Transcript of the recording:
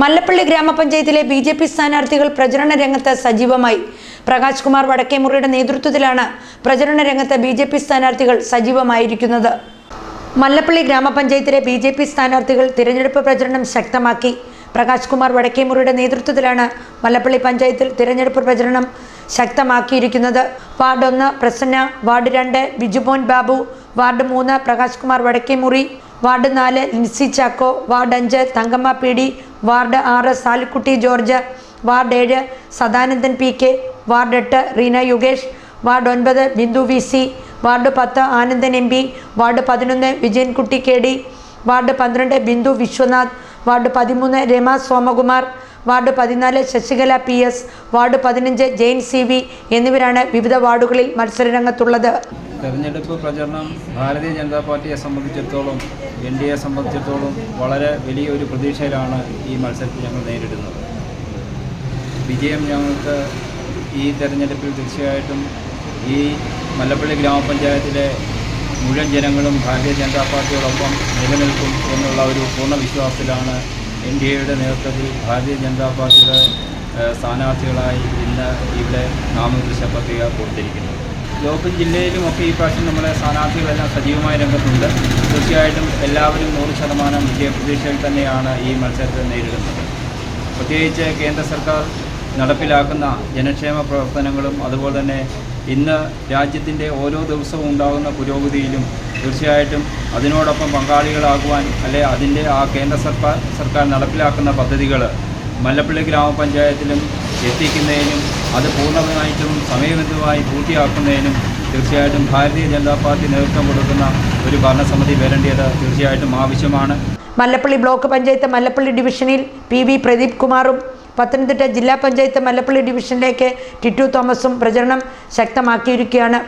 മല്ലപ്പള്ളി ഗ്രാമപഞ്ചായത്തിലെ B J P സ്ഥാനാർത്ഥികൾ പ്രചരണ രംഗത്ത് സജീവമായി. പ്രകാശ് കുമാർ വടക്കേമുറിയുടെ നേതൃത്വത്തിലാണ് പ്രചരണ രംഗത്ത് ബി ജെ പി സ്ഥാനാർത്ഥികൾ സജീവമായിരിക്കുന്നത്. മല്ലപ്പള്ളി ഗ്രാമപഞ്ചായത്തിലെ ബി ജെ പി സ്ഥാനാർത്ഥികൾ തിരഞ്ഞെടുപ്പ് പ്രചരണം ശക്തമാക്കി. പ്രകാശ് കുമാർ വടക്കേമുറിയുടെ നേതൃത്വത്തിലാണ് മല്ലപ്പള്ളി പഞ്ചായത്തിൽ തിരഞ്ഞെടുപ്പ് പ്രചരണം ശക്തമാക്കിയിരിക്കുന്നത്. വാർഡ് ഒന്ന് പ്രസന്ന വാർഡ് രണ്ട് ബിജുമോൻ ബാബു വാർഡ് മൂന്ന് പ്രകാശ് കുമാർ വടക്കേമുറി വാർഡ് നാല് ലിൻസി ചാക്കോ വാർഡ് അഞ്ച് തങ്കമ്മ പി ഡി വാർഡ് ആറ് സാലിക്കുട്ടി ജോർജ് വാർഡ് ഏഴ് സദാനന്ദൻ പി കെ വാർഡ് എട്ട് റീന യുഗേഷ് വാർഡ് ഒൻപത് ബിന്ദു വി സി വാർഡ് പത്ത് ആനന്ദൻ എം പി വാർഡ് പതിനൊന്ന് വിജയൻകുട്ടി കെ ഡി വാർഡ് പന്ത്രണ്ട് ബിന്ദു വിശ്വനാഥ് വാർഡ് പതിമൂന്ന് രമ സോമകുമാർ വാർഡ് പതിനാല് ശശികല പി എസ് വാർഡ് പതിനഞ്ച് ജെയിൻ സി വി എന്നിവരാണ് വിവിധ വാർഡുകളിൽ മത്സരരംഗത്തുള്ളത്. തെരഞ്ഞെടുപ്പ് പ്രചരണം ഭാരതീയ ജനതാ പാർട്ടിയെ സംബന്ധിച്ചിടത്തോളം എൻ ഡി എ സംബന്ധിച്ചിടത്തോളം വളരെ വലിയൊരു പ്രതീക്ഷയിലാണ് ഈ മത്സരത്തിൽ ഞങ്ങൾ നേരിടുന്നത്. വിജയം ഞങ്ങൾക്ക് ഈ തെരഞ്ഞെടുപ്പിൽ തീർച്ചയായിട്ടും ഈ മല്ലപ്പള്ളി ഗ്രാമപഞ്ചായത്തിലെ മുഴുവൻ ജനങ്ങളും ഭാരതീയ ജനതാ പാർട്ടിയോടൊപ്പം നിലനിൽക്കും എന്നുള്ള ഒരു പൂർണ വിശ്വാസത്തിലാണ് എൻ ഡി എയുടെ നേതൃത്വത്തിൽ ഭാരതീയ ജനതാ പാർട്ടിയുടെ സ്ഥാനാർത്ഥികളായി ഇന്ന് ഇവിടെ നാമനിർദ്ദേശ പത്രിക കൊടുത്തിരിക്കുന്നത് ലോക്കൽ ജില്ലയിലുമൊക്കെ ഈ പ്രാവശ്യം നമ്മളെ സ്ഥാനാർത്ഥികളെല്ലാം സജീവമായ രംഗത്തുണ്ട്. തീർച്ചയായിട്ടും എല്ലാവരും നൂറ് ശതമാനം വിജയപ്രതീക്ഷയിൽ തന്നെയാണ് ഈ മത്സരത്തെ നേരിടുന്നത്. പ്രത്യേകിച്ച് കേന്ദ്ര സർക്കാർ നടപ്പിലാക്കുന്ന ജനക്ഷേമ പ്രവർത്തനങ്ങളും അതുപോലെ തന്നെ ഇന്ന് രാജ്യത്തിന്റെ ഓരോ ദിവസവും ഉണ്ടാകുന്ന പുരോഗതിയിലും തീർച്ചയായിട്ടും അതിനോടൊപ്പം പങ്കാളികളാകുവാൻ അല്ലെ അതിന്റെ ആ കേന്ദ്ര സർക്കാർ സർക്കാർ നടപ്പിലാക്കുന്ന പദ്ധതികൾ മല്ലപ്പള്ളി ഗ്രാമപഞ്ചായത്തിലും എത്തിക്കുന്നതിനും അത് പൂർണമായിട്ടും സമയബന്ധമായി പൂർത്തിയാക്കുന്നതിനും തീർച്ചയായിട്ടും ഭാരതീയ ജനതാ പാർട്ടി നേതൃത്വം കൊടുക്കുന്ന ഒരു ഭരണസമിതി വരേണ്ടത് തീർച്ചയായിട്ടും ആവശ്യമാണ്. മല്ലപ്പള്ളി ബ്ലോക്ക് പഞ്ചായത്ത് മല്ലപ്പള്ളി ഡിവിഷനിൽ പി വി പ്രദീപ് കുമാറും പത്തനംതിട്ട ജില്ലാ പഞ്ചായത്ത് മല്ലപ്പള്ളി ഡിവിഷനിലേക്ക് ടിറ്റു തോമസും പ്രചരണം ശക്തമാക്കിയിരിക്കുകയാണ്.